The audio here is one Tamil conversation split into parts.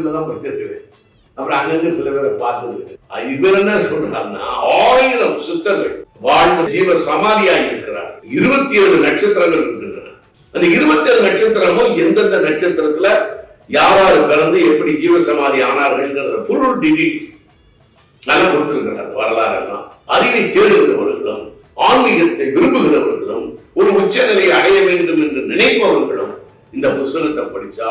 வீட்டில் தான் படிச்சிருக்கிறேன் அப்புறம் அங்கங்க சில பேரை பார்த்தது இவர் என்ன சொல்றாருன்னா ஆயிரம் சித்தர்கள் வாழ்ந்த ஜீவ சமாதியாக இருக்கிறார். இருபத்தி ஏழு நட்சத்திரங்கள் இருக்கின்றன. அந்த இருபத்தி ஏழு நட்சத்திரமும் எந்தெந்த நட்சத்திரத்துல யாராரு பிறந்து எப்படி ஜீவ சமாதி ஆனார்கள் ஃபுல் டீடைல்ஸ் நல்லா கொடுத்திருக்கிறார் வரலாறு எல்லாம் அறிவை தேடுகிறவர்களும் ஆன்மீகத்தை விரும்புகிறவர்களும் ஒரு உச்சநிலையை அடைய வேண்டும் என்று நினைப்பவர்களும் இந்த புஸ்தகத்தை படிச்சா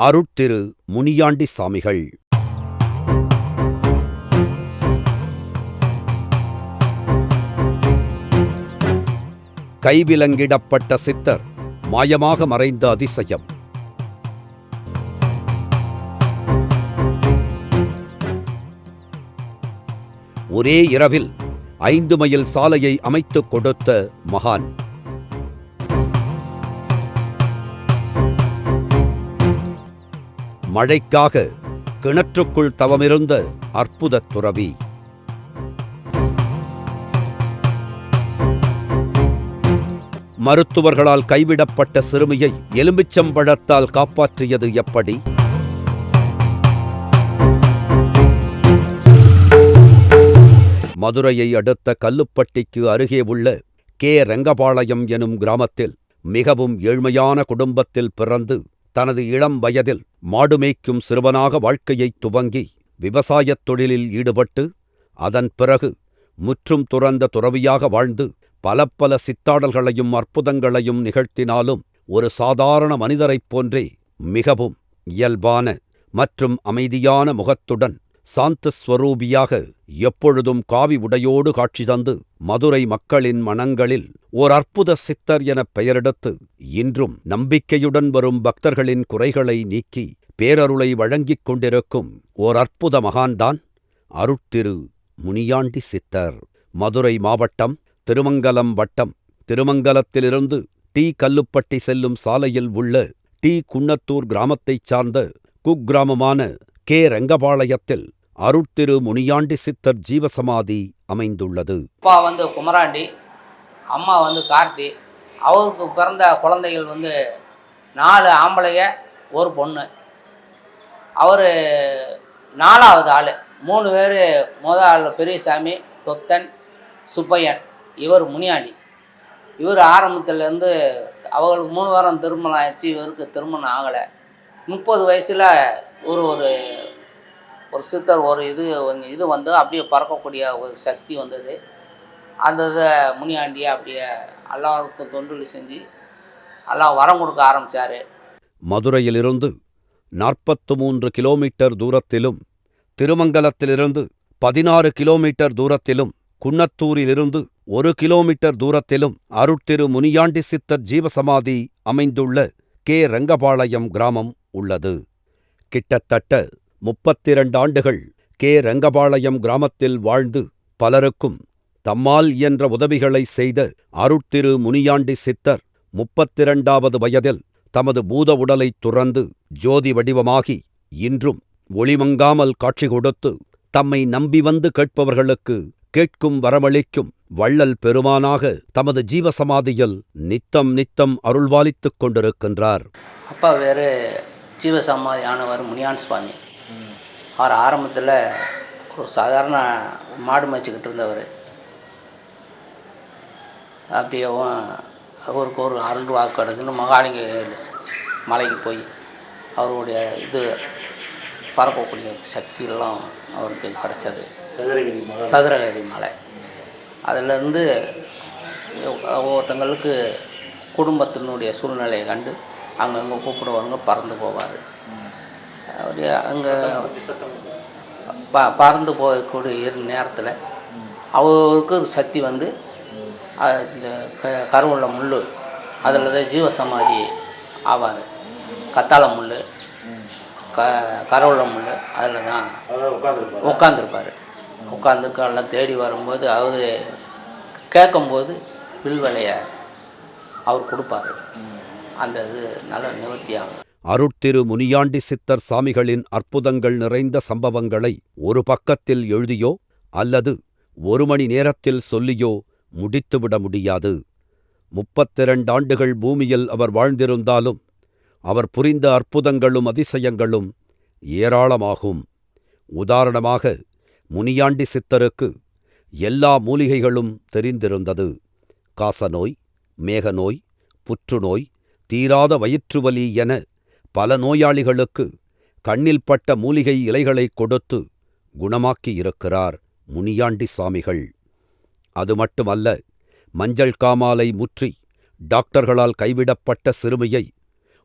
அருட்திரு முனியாண்டி சாமிகள். கைவிலங்கிடப்பட்ட சித்தர் மாயமாக மறைந்த அதிசயம். ஒரே இரவில் ஐந்து மைல் சாலையை அமைத்துக் கொடுத்த மகான். மழைக்காக கிணற்றுக்குள் தவமிருந்த அற்புதத் துறவி. மருத்துவர்களால் கைவிடப்பட்ட சிறுமியை எலும்பிச்சம்பழத்தால் காப்பாற்றியது எப்படி? மதுரையை அடுத்த கல்லுப்பட்டிக்கு அருகே உள்ள கே. ரங்கபாளையம் எனும் கிராமத்தில் மிகவும் ஏழ்மையான குடும்பத்தில் பிறந்து தனது இளம் வயதில் மாடு மேய்க்கும் சிறுவனாக வாழ்க்கையைத் துவங்கி விவசாயத் தொழிலில் ஈடுபட்டு அதன் பிறகு முற்றும் துறந்த துறவியாக வாழ்ந்து பல பல சித்தாடல்களையும் அற்புதங்களையும் நிகழ்த்தினாலும் ஒரு சாதாரண மனிதரைப் போன்றே மிகவும் இயல்பான மற்றும் அமைதியான முகத்துடன் சாந்த ஸ்வரூபியாக எப்பொழுதும் காவி உடையோடு காட்சி தந்து மதுரை மக்களின் மனங்களில் ஓர் அற்புத சித்தர் எனப் பெயரெடுத்து இன்றும் நம்பிக்கையுடன் வரும் பக்தர்களின் குறைகளை நீக்கி பேரருளை வழங்கிக் கொண்டிருக்கும் ஓர் அற்புத மகான்தான் அருட்திரு முனியாண்டி சித்தர். மதுரை மாவட்டம் திருமங்கலம் வட்டம் திருமங்கலத்திலிருந்து டி. கல்லுப்பட்டி செல்லும் சாலையில் உள்ள டி. குன்னத்தூர் கிராமத்தைச் சார்ந்த குக்கிராமமான கே ரங்கபாளையத்தில் அருட்திரு முனியாண்டி சித்தர் ஜீவசமாதி அமைந்துள்ளது. அப்பா வந்து குமராண்டி அம்மா வந்து கார்த்தி. அவருக்கு பிறந்த குழந்தைகள் வந்து நாலு ஆம்பளைங்க ஒரு பொண்ணு. அவர் நாலாவது ஆள். மூணு பேர் முத ஆள் பெரியசாமி தொத்தன் சுப்பையன். இவர் முனியாண்டி. இவர் ஆரம்பத்துலேருந்து அவங்களுக்கு மூணு வாரம் திருமணம் ஆயிடுச்சு இவருக்கு திருமணம் ஆகலை. முப்பது வயசில் ஒரு ஒரு ஒரு சித்தர் ஒரு இது இது வந்து அப்படியே பறக்கக்கூடிய ஒரு சக்தி வந்தது. அந்த இதை முனியாண்டியை அப்படியே எல்லாருக்கும் தொண்டுகள் செஞ்சு எல்லாம் வரம் கொடுக்க ஆரம்பித்தார் மதுரையிலிருந்து நாற்பத்து மூன்று கிலோமீட்டர் தூரத்திலும் திருமங்கலத்திலிருந்து பதினாறு கிலோமீட்டர் தூரத்திலும் குன்னத்தூரிலிருந்து ஒரு கிலோமீட்டர் தூரத்திலும் அருட்திரு முனியாண்டி சித்தர் ஜீவசமாதி அமைந்துள்ள கே. ரங்கபாளையம் கிராமம் உள்ளது. கிட்டத்தட்ட முப்பத்திரண்டு ஆண்டுகள் கே. ரங்கபாளையம் கிராமத்தில் வாழ்ந்து பலருக்கும் தம்மால் இயன்ற உதவிகளை செய்த அருட்திரு முனியாண்டி சித்தர் முப்பத்திரண்டாவது வயதில் தமது பூத உடலைத் துறந்து ஜோதி வடிவமாகி இன்றும் ஒளிமங்காமல் காட்சி கொடுத்து தம்மை நம்பி வந்து கேட்பவர்களுக்கு கேட்கும் வரமளிக்கும் வள்ளல் பெருமானாக தமது ஜீவசமாதியில் நித்தம் நித்தம் அருள்வாலித்துக் கொண்டிருக்கின்றார். அப்பா வேறு ஜீவசமாதி ஆனவர் முனியான் சுவாமி. அவர் ஆரம்பத்தில் ஒரு சாதாரண மாடு மேய்ச்சிக்கிட்டு இருந்தவர். அப்படியேவும் அவருக்கு ஒரு அருள் வாக்கு கிடக்குன்னு மகாலிங்க மலைக்கு போய் அவருடைய இது பரப்பக்கூடிய சக்தியெல்லாம் அவருக்கு கிடைச்சது. சதுரகிரி மலை. அதிலிருந்து ஒவ்வொருத்தங்களுக்கு குடும்பத்தினுடைய சூழ்நிலையை கண்டு அங்கங்கே கூப்பிடுவாங்க பறந்து போவார். அப்படியே அங்கே ப பறந்து போகக்கூடிய நேரத்தில் அவருக்கு ஒரு சக்தி வந்து இந்த கருவுள்ள முள் அதில் தான் ஜீவசமாதி ஆவார். கத்தாழை முள் க கரவுள்ள முள் அதில் தான் உட்காந்துருப்பார் உட்காந்துருக்கெல்லாம் தேடி வரும்போது அவர் கேட்கும்போது வில்வலையை அவர் கொடுப்பாரு. அந்த இது நல்ல நிவர்த்தியாகும். அருட்திரு முனியாண்டி சித்தர் சாமிகளின் அற்புதங்கள் நிறைந்த சம்பவங்களை ஒரு பக்கத்தில் எழுதியோ அல்லது ஒரு மணி நேரத்தில் சொல்லியோ முடித்துவிட முடியாது. முப்பத்திரண்டாண்டுகள் பூமியில் அவர் வாழ்ந்திருந்தாலும் அவர் புரிந்த அற்புதங்களும் அதிசயங்களும் ஏராளமாகும். உதாரணமாக முனியாண்டி சித்தருக்கு எல்லா மூலிகைகளும் தெரிந்திருந்தது. காசநோய் மேகநோய் புற்றுநோய் தீராத வயிற்றுவலி என பல நோயாளிகளுக்கு கண்ணில் பட்ட மூலிகை இலைகளைக் கொடுத்து குணமாக்கியிருக்கிறார் முனியாண்டி சாமிகள். அது மட்டுமல்ல மஞ்சள் காமாலை முற்றி டாக்டர்களால் கைவிடப்பட்ட சிறுமியை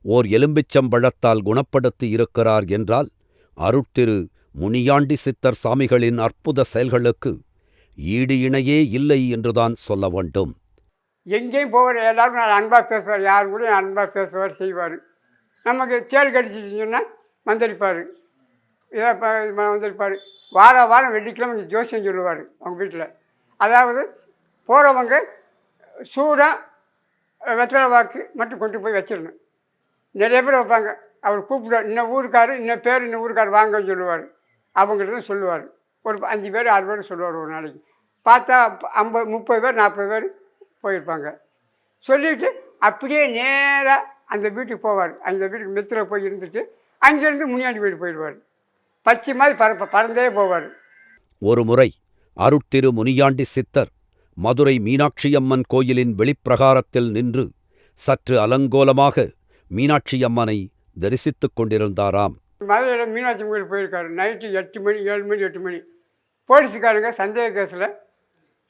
ஓர் எலும்பிச்சம்பழத்தால் குணப்படுத்தி இருக்கிறார் என்றால் அருட்திரு முனியாண்டி சித்தர் சாமிகளின் அற்புத செயல்களுக்கு ஈடு இணையே இல்லை என்றுதான் சொல்ல வேண்டும். எங்கேயும் போவார் எல்லோரும் நான் அன்பாக பேசுவார். யார் கூட அன்பாக பேசுவார் செய்வார். நமக்கு தேர் கடிச்சிச்சுன்னு சொன்னால் வந்திருப்பார். இதை இப்போ வந்திருப்பார். வார வாரம் வெள்ளிக்கிழமை ஜோசியம் சொல்லுவார் அவங்க வீட்டில் அதாவது போகிறவங்க சூடாக வெத்தலை வாக்கு மட்டும் கொண்டு போய் வச்சிடணும் நிறைய பேர் வைப்பாங்க. அவர் கூப்பிடுவார் இன்னும் ஊருக்காரு இன்னும் பேர் இன்னும் ஊருக்கார் வாங்கன்னு சொல்லுவார். அவங்கள்ட்ட தான் சொல்லுவார். ஒரு அஞ்சு பேர் ஆறு பேர் சொல்லுவார் ஒரு நாளைக்கு. பார்த்தா ஐம்பது முப்பது பேர் நாற்பது பேர் போயிருப்பாங்க. சொல்லிவிட்டு அப்படியே நேராக அந்த வீட்டுக்கு போவார். அந்த வீட்டுக்கு மெத்தில் போய் இருந்துட்டு அங்கேருந்து முனியாண்டி வீடு போயிடுவார். பச்சை மாதிரி பறப்ப பறந்தே போவார். ஒருமுறை அருட்திரு முனியாண்டி சித்தர் மதுரை மீனாட்சியம்மன் கோயிலின் வெளிப்பிரகாரத்தில் நின்று சற்று அலங்கோலமாக மீனாட்சியம்மனை தரிசித்துக் கொண்டிருந்தாராம். மதுரையில் மீனாட்சி கோயில் போயிருக்காரு. நைட்டு எட்டு மணி ஏழு மணி எட்டு மணி. போலீஸுக்காரங்க சந்தேக கேஸில்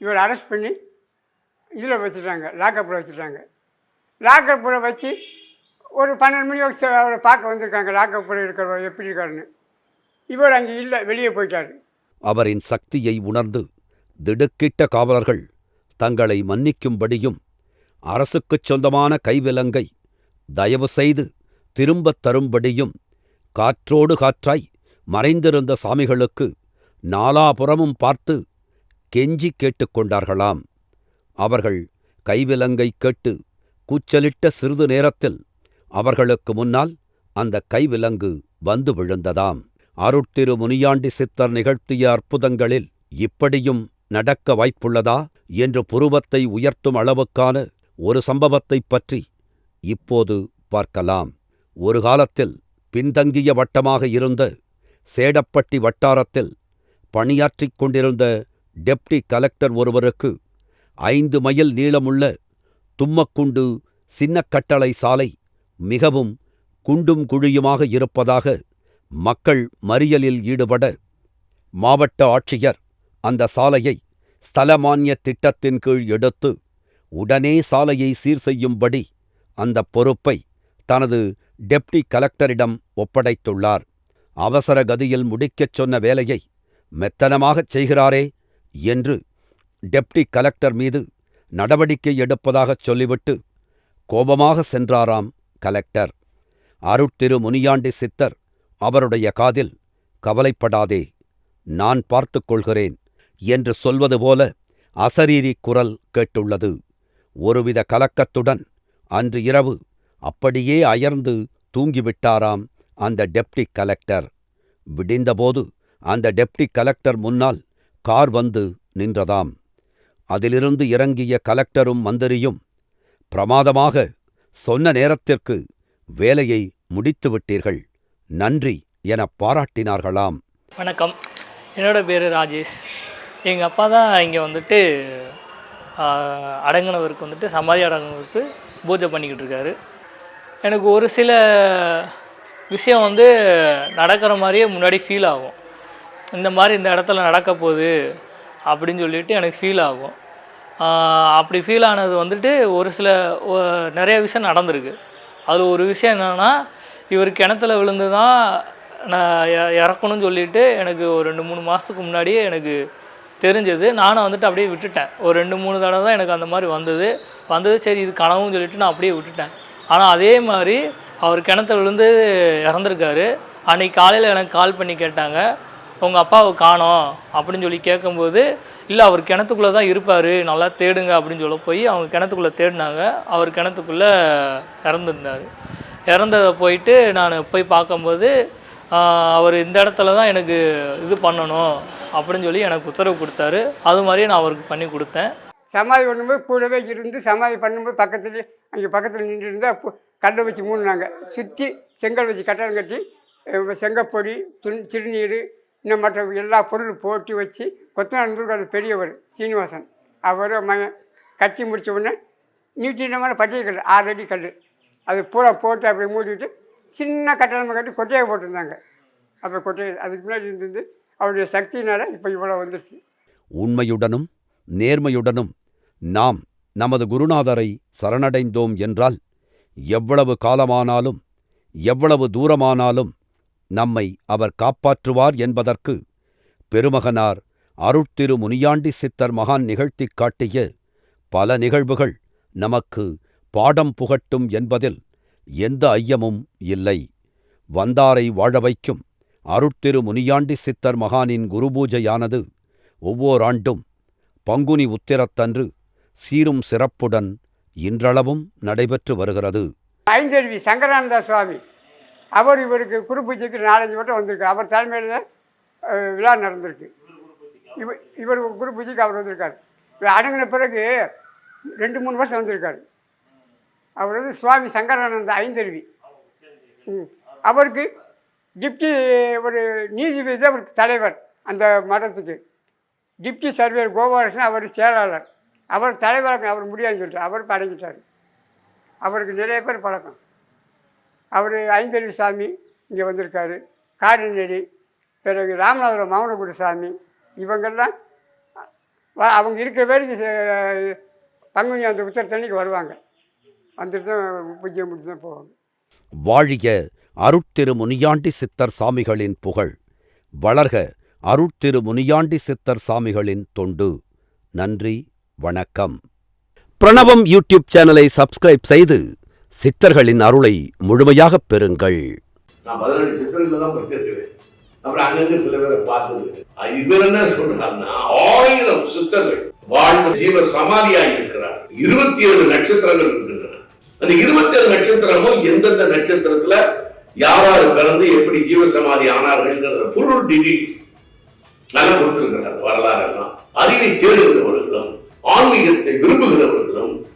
இவர் அரெஸ்ட் பண்ணி இதில் வச்சுட்டாங்க லாக்கப்பில் வச்சுட்டாங்க. லாக்கப்பில் வச்சு ஒரு பன்னெண்டு மணி வச்சு அவரை பார்க்க வந்திருக்காங்க லாக்கப்பில் இருக்கிறவர் எப்படி இருக்காருன்னு இவர் அங்கே இல்லை வெளியே போயிட்டார். அவரின் சக்தியை உணர்ந்து திடுக்கிட்ட காவலர்கள் தங்களை மன்னிக்கும்படியும் அரசுக்குச் சொந்தமான கைவிலங்கை தயவு செய்து திரும்பத் தரும்படியும் காற்றோடு காற்றாய் மறைந்திருந்த சாமிகளுக்கு நாலாபுறமும் பார்த்து கெஞ்சி கேட்டுக்கொண்டார்களாம் அவர்கள் கைவிலங்கை கேட்டு கூச்சலிட்ட சிறிது நேரத்தில் அவர்களுக்கு முன்னால் அந்த கைவிலங்கு வந்து விழுந்ததாம். அருட்திரு முனியாண்டி சித்தர் நிகழ்த்திய அற்புதங்களில் இப்படியும் நடக்க வாய்ப்புள்ளதா என்று புருவத்தை உயர்த்தும் அளவுக்கான ஒரு சம்பவத்தைப் பற்றி இப்போது பார்க்கலாம். ஒரு காலத்தில் பின்தங்கிய வட்டமாக இருந்த சேடப்பட்டி வட்டாரத்தில் பணியாற்றிக் கொண்டிருந்த டெப்டி கலெக்டர் ஒருவருக்கு ஐந்து மைல் நீளமுள்ள தும்மக்குண்டு சின்னக்கட்டளை சாலை மிகவும் குண்டும் குழியுமாக இருப்பதாக மக்கள் மறியலில் ஈடுபட மாவட்ட ஆட்சியர் அந்த சாலையை ஸ்தலமானிய திட்டத்தின் கீழ் எடுத்து உடனே சாலையை சீர் செய்யும்படி அந்த பொறுப்பை தனது டெப்டி கலெக்டரிடம் ஒப்படைத்துள்ளார். அவசர கதியில் முடிக்கச் சொன்ன வேலையை மெத்தனமாகச் செய்கிறாரே என்று டெப்டி கலெக்டர் மீது நடவடிக்கை எடுப்பதாகச் சொல்லிவிட்டு கோபமாக சென்றாராம் கலெக்டர். அருட்திரு முனியாண்டி சித்தர் அவருடைய காதில் கவலைப்படாதே நான் பார்த்துக் கொள்கிறேன் என்று சொல்வது போல அசரீரி குரல் கேட்டுள்ளது. ஒருவித கலக்கத்துடன் அன்று இரவு அப்படியே அயர்ந்து தூங்கிவிட்டாராம் அந்த டெப்டி கலெக்டர். விடிந்தபோது அந்த டெப்டி கலெக்டர் முன்னால் கார் வந்து நின்றதாம். அதிலிருந்து இறங்கிய கலெக்டரும் மந்திரியும் பிரமாதமாக சொன்ன நேரத்திற்கு வேலையை முடித்துவிட்டீர்கள். நன்றி என பாராட்டினார்களாம். வணக்கம். என்னோட பேர் ராஜேஷ். எங்கள் அப்பா தான் இங்கே வந்துட்டு அடங்கினவருக்கு வந்துட்டு சமாதி அடங்கினவருக்கு பூஜை பண்ணிக்கிட்டு இருக்காரு. எனக்கு ஒரு சில விஷயம் வந்து நடக்கிற மாதிரியே முன்னாடி ஃபீல் ஆகும். இந்த மாதிரி இந்த இடத்துல நடக்க போகுது அப்படின்னு சொல்லிட்டு எனக்கு ஃபீல் ஆகும். அப்படி ஃபீல் ஆனது வந்துட்டு ஒரு சில நிறைய விஷயம் நடந்திருக்கு. அதில் ஒரு விஷயம் என்னென்னா இவர் கிணத்துல விழுந்து தான் நான் இறக்கணும்னு சொல்லிட்டு எனக்கு ஒரு ரெண்டு மூணு மாதத்துக்கு முன்னாடியே எனக்கு தெரிஞ்சது. நானும் வந்துட்டு அப்படியே விட்டுட்டேன். ஒரு ரெண்டு மூணு தடவை தான் எனக்கு அந்த மாதிரி வந்தது. வந்தது சரி இது கனவுன்னு சொல்லிட்டு நான் அப்படியே விட்டுட்டேன். ஆனால் அதே மாதிரி அவர் கிணத்துல விழுந்து இறந்துருக்காரு. அன்றைக்கி காலையில் எனக்கு கால் பண்ணி கேட்டாங்க. உங்கள் அப்பாவை காணோம் அப்படின்னு சொல்லி கேட்கும்போது இல்லை அவர் கிணத்துக்குள்ளே தான் இருப்பார் நல்லா தேடுங்க அப்படின்னு சொல்ல போய் அவங்க கிணத்துக்குள்ளே தேடினாங்க. அவர் கிணத்துக்குள்ளே இறந்துருந்தார். இறந்ததை போயிட்டு நான் போய் பார்க்கும்போது அவர் இந்த இடத்துல தான் எனக்கு இது பண்ணணும் அப்படின்னு சொல்லி எனக்கு உத்தரவு கொடுத்தாரு. அது மாதிரியே நான் அவருக்கு பண்ணி கொடுத்தேன். சமாதி பண்ணும்போது கூடவே இருந்து சமாதி பண்ணும்போது பக்கத்துலேயே அங்கே பக்கத்தில் நின்று இருந்தால் கல்லை வச்சு மூணுனாங்க சுற்றி செங்கல் வச்சு கட்டடம் கட்டி செங்கப்பொடி துண் திருநீர் இன்னும் மற்ற எல்லா பொருளும் போட்டி வச்சு கொத்தனார் அது பெரியவர் சீனிவாசன். அவர் மகன் கட்டி முடித்த உடனே நீட்டினமான பச்சை கல் ஆறு அடி கல் அது பூரா போட்டு அப்படியே மூடிட்டு சின்ன கட்டணமாக கட்டி கொட்டையை போட்டிருந்தாங்க. அப்போ கொட்டையை அதுக்கு முன்னாடி இருந்து அவருடைய சக்தியினால் இப்போ இவ்வளோ வந்துருச்சு. உண்மையுடனும் நேர்மையுடனும் நாம் நமது குருநாதரை சரணடைந்தோம் என்றால் எவ்வளவு காலமானாலும் எவ்வளவு தூரமானாலும் நம்மை அவர் காப்பாற்றுவார் என்பதற்கு பெருமகனார் அருட்திரு முனியாண்டி சித்தர் மகான் நிகழ்த்திக் காட்டிய பல நிகழ்வுகள் நமக்கு பாடம் புகட்டும் என்பதில் எந்த ஐயமும் இல்லை. வந்தாரை வாழ வைக்கும் அருட்திரு முனியாண்டி சித்தர் மகானின் குருபூஜையானது ஒவ்வோராண்டும் பங்குனி உத்திரத்தன்று சீரும் சிறப்புடன் இன்றளவும் நடைபெற்று வருகிறது. ஐந்தருவி சங்கரானந்த சுவாமி அவர் இவருக்கு குருபூஜைக்கு நாலஞ்சு வட்டம் வந்திருக்கு. அவர் தலைமையில் விழா நடந்திருக்கு. இவர் இவர் குருபூஜைக்கு அவர் வந்திருக்கார். இவர் அடங்கின பிறகு ரெண்டு மூணு வருஷம் வந்திருக்கார். அவர் வந்து சுவாமி சங்கரானந்த ஐந்தருவி. அவருக்கு டிப்டி ஒரு நீதிபதி தான் அவருக்கு தலைவர் அந்த மடத்துக்கு. டிப்டி சர்வேர் கோபாலகிருஷ்ணன் அவர் செயலாளர். அவர் தலைவராக அவர் முடியாதுன்னு சொல்லிட்டு அவர் பழகிட்டார் அவருக்கு நிறைய பேர் பழக்கம். அவர் ஐந்தறிவு சாமி இங்கே வந்திருக்காரு. காரிநெடி பிறகு ராமநாதபுரம் மௌனகுரு சாமி இவங்கெல்லாம் அவங்க இருக்கிற பேருக்கு ச- பங்குனி அந்த உத்தரத்தன்னைக்கு வருவாங்க. வந்துட்டு தான் பூஜை முடிச்சு தான் போவாங்க. வாழிய அருட்திரு முனியாண்டி சித்தர் சாமிகளின் புகழ். வளர்க அருட்திரு முனியாண்டி சித்தர் சாமிகளின் தொண்டு. நன்றி வணக்கம். பிரணவம் யூடியூப் சேனலை சப்ஸ்கிரைப் செய்து சித்தர்களின் அருளை முழுமையாகப் பெறுங்கள். நான் பதினெட்டு சித்தர்கள் தான் படிச்சிருக்கிறேன். அப்புறம் அங்கங்க சில பேரை பார்த்தது இவர் என்ன சொல்றாருன்னா ஆயிரம் சித்தர்கள் வாழ்ந்த ஜீவ சமாதியாகி இருக்கிறார். இருபத்தி ஏழு நட்சத்திரங்கள் இருக்கின்றன. அந்த இருபத்தி ஏழு நட்சத்திரமும் எந்தெந்த நட்சத்திரத்துல யாராரு பிறந்து எப்படி ஜீவ சமாதி ஆனார்கள் ஃபுல் டீடைல்ஸ் நல்லா கொடுத்திருக்கிறார் வரலாறு எல்லாம் அறிவை தேடுகிறவர்களும் ஆன்மீகத்தை விரும்புகிறவர்களும்